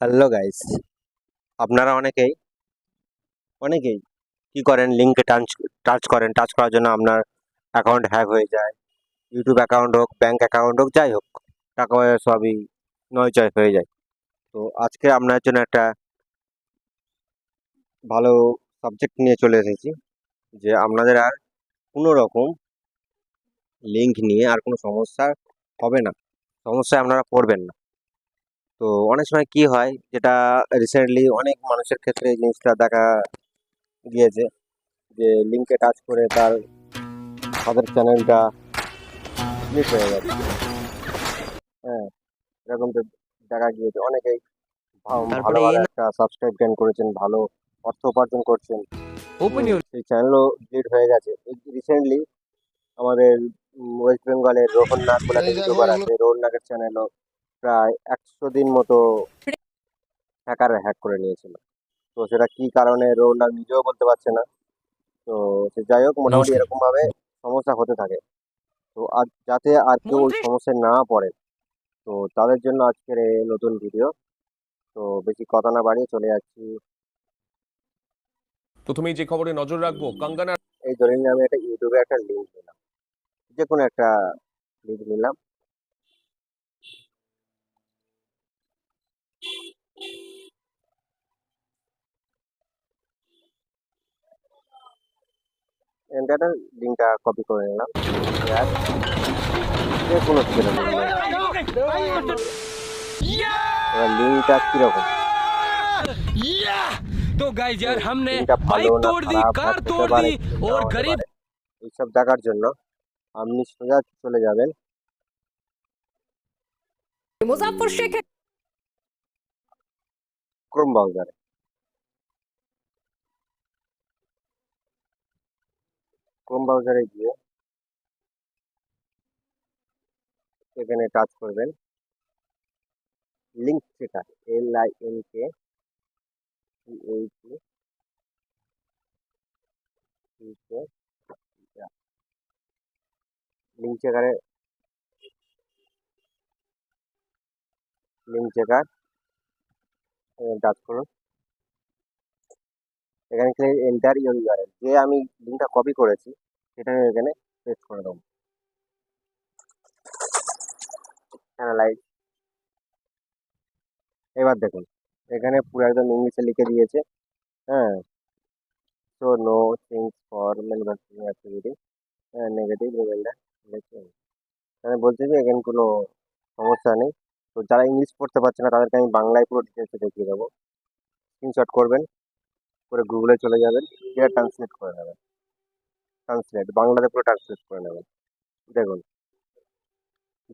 Hello guys আপনারা অনেকেই অনেকেই কি করেন? লিঙ্কে টাচ টাচ করেন। টাচ করার জন্য আপনার অ্যাকাউন্ট হ্যাক হয়ে যায়। ইউটিউব অ্যাকাউন্ট হোক ব্যাঙ্ক অ্যাকাউন্ট হোক, যাই হোক, টাকা পয়সা সবই নয়চয় হয়ে যায়। তো আজকে আপনার জন্য একটা ভালো সাবজেক্ট নিয়ে চলে এসেছি, যে আপনাদের আর কোনো রকম লিঙ্ক নিয়ে আর কোনো সমস্যা হবে না। সমস্যায় আপনারা পড়বেন না। তো অনেক সময় কি হয় যেটা রিসেন্টলি অনেক মানুষের ক্ষেত্রে এই জিনিসটা দেখা গিয়েছে যে লিঙ্কে টাচ করে তার তাদের চ্যানেলটা মিস হয়ে গেছে। হ্যাঁ এরকম তো দেখা গিয়েছে। অনেকেই ভালো ভালো একটা সাবস্ক্রাইব গেন করেছেন ভালো অর্থ উপার্জন করছেন। সেই চ্যানেলও ডিলিট হয়ে গেছে। রিসেন্টলি আমাদের ওয়েস্ট বেঙ্গলের রোহন নাগ বলে একটা ইউটিউবার আছে রোহন নাগের চ্যানেলও প্রায় একশো দিন মতো হ্যাকার হ্যাক করে নিয়েছিল। তো সেটা কি কারণে নাগ নিজেও বলতে পারছে না। তো সে যাই হোক মোটামুটি। এরকম ভাবে সমস্যা হতে থাকে। তো আজ যাতে আর কেউ ওই সমস্যায় না পড়ে তো তাদের জন্য আজকের এই নতুন ভিডিও। তো বেশি কথা না বাড়িয়ে চলে যাচ্ছি। প্রথমেই যে খবরে নজর রাখব কঙ্গনা এই ধরে নিয়ে আমি একটা ইউটিউবে একটা লিঙ্ক নিলাম। যে কোনো একটা লিঙ্ক নিলাম। এন্টারটা লিঙ্কটা কপি করে নিলাম আর যে কোনো কিছু লিঙ্ক এবার লিঙ্কটা কিরকম तो गाइस यार हमने লিঙ্কটা ভালো बाइक না तोड़ दी খারাপ कार থাকতে तोड़ পারে दी কি নাও और হতে गरीब পারে। এইসব দেখার জন্য আপনি সোজা চলে যাবেন মুজাফর শেখের ক্রোম ব্রাউজারে ক্রোম ব্রাউজারে গিয়ে এখানে টাচ করবেন link checker L I N K link চেকারে link checker touch করুন এখানে এন্টার ইউর ইউআরএল যে আমি লিঙ্কটা কপি করেছি, সেটা আমি এখানে পেস্ট করে দেবো। অ্যানালাইজ এবার দেখুন, এখানে পুরো একদম ইংলিশে লিখে দিয়েছে। হ্যাঁ। So no things for manufacturing activity negative reminder এখানে বলছে যে এখানে কোনো সমস্যা নেই। তো যারা ইংলিশ পড়তে পারছে না, তাদেরকে আমি বাংলায় পুরো ডিটেলসে দেখিয়ে দেবো। স্ক্রিনশট করবেন। করে গুগলে চলে যাবেন, গিয়ে ট্রান্সলেট করে নেবেন। ট্রান্সলেট বাংলাতে পুরো ট্রান্সলেট করে নেবেন। দেখুন,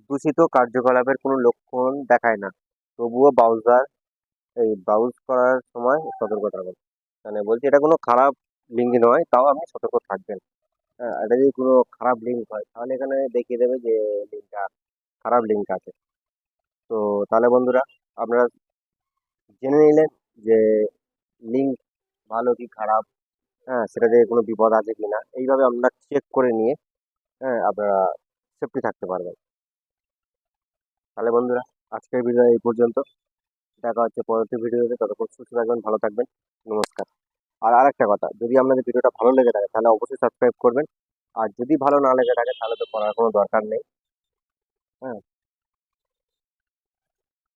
দূষিত কার্যকলাপের কোনো লক্ষণ দেখায় না। তবুও ব্রাউজার এই ব্রাউজ করার সময় সতর্ক থাকবেন মানে বলছি, এটা কোনো খারাপ লিঙ্ক নয়, তাও আপনি সতর্ক থাকবেন। হ্যাঁ এটা যদি কোনো খারাপ লিঙ্ক হয়, তাহলে এখানে দেখিয়ে দেবে যে লিঙ্কটা খারাপ লিঙ্ক আছে। তো তাহলে বন্ধুরা, আপনারা জেনে নিলেন যে লিঙ্ক ভালো কি খারাপ? হ্যাঁ সেটা থেকে কোনো বিপদ আছে কি না? এইভাবে আমরা চেক করে নিয়ে হ্যাঁ আপনারা সেফটি থাকতে পারবেন তাহলে বন্ধুরা, আজকের ভিডিও এই পর্যন্ত। দেখা হচ্ছে পরবর্তী ভিডিওতে ততক্ষণ সুস্থ থাকবেন, ভালো থাকবেন। নমস্কার। আর আরেকটা কথা, যদি আপনাদের ভিডিওটা ভালো লেগে থাকে, তাহলে অবশ্যই সাবস্ক্রাইব করবেন। আর যদি ভালো না লেগে থাকে, তাহলে তো করার কোনো দরকার নেই। হ্যাঁ